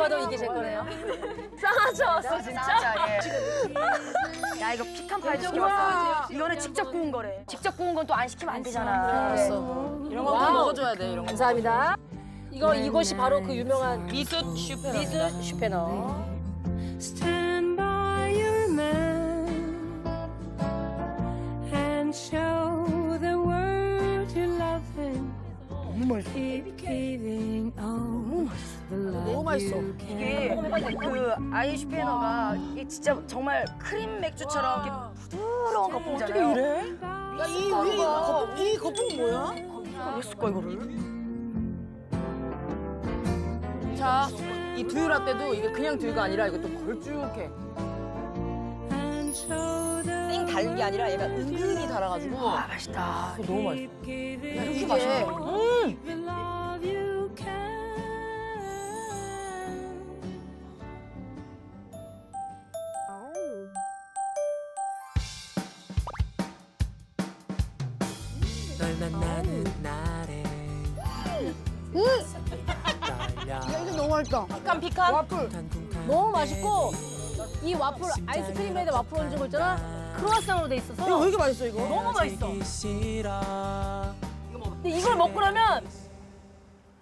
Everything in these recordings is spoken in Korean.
봐도 이게 제 거네요. 쌍화차 왔어 진짜? 야 이거 피칸 파이 시켜봤어. 이거는 직접 구운 거래. 직접 구운 건 또 안 시키면 안 되잖아. 이런 거. 먹어줘야 돼 이런 거. 감사합니다. 이거 이것이 바로 그 유명한 미숫 슈페. 미스 슈페너. Stand by your man and show The love 너무 맛있어. you can. 이게 그 아이슈페너가 이게 진짜 정말 크림 맥주처럼 이렇게 부드러운 거품이잖아요. 어떻게 이래? 이 위에 거품, 이 거품 뭐야? 왜 쓸까 이거를? 자, 이 두유 라떼도 이게 그냥 두유가 아니라 이거 또 걸쭉해. 생 달는 게 아니라 얘가 은근히 달아가지고 아 맛있다. 그거 너무 맛있어. 이렇게 널 만나는 날에 이거 너무 맛있다. 피칸 피칸. 쿵탕쿵탕 너무 맛있고 이 와플 아이스크림에다 와플 얹은 거 있잖아. 크로아상으로 돼 있어서. 이거 왜 이렇게 맛있어 이거? 너무 맛있어. 싫어 근데 이걸 먹고 나면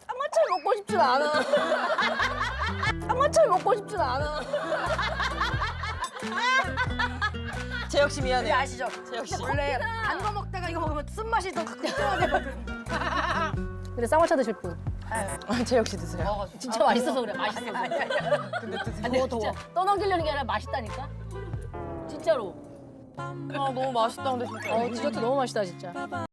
쌍화차를 먹고 싶진 않아. 쌍화차를 먹고 싶진 않아. 재혁 씨 미안해. 근데 아시죠? 재혁 씨. 원래 단 거 먹다가 이거 먹으면 쓴맛이 더 극대화돼. 근데 쌍화차 드실 분. 재혁 씨 드세요. 진짜 맛있어서 그래. 맛있어서. 근데 드세요. 근데 진짜 떠넘기려는 게 아니라 맛있다니까. 진짜로. 아 너무 맛있다 근데 진짜. 어 디저트 너무 맛있다 진짜.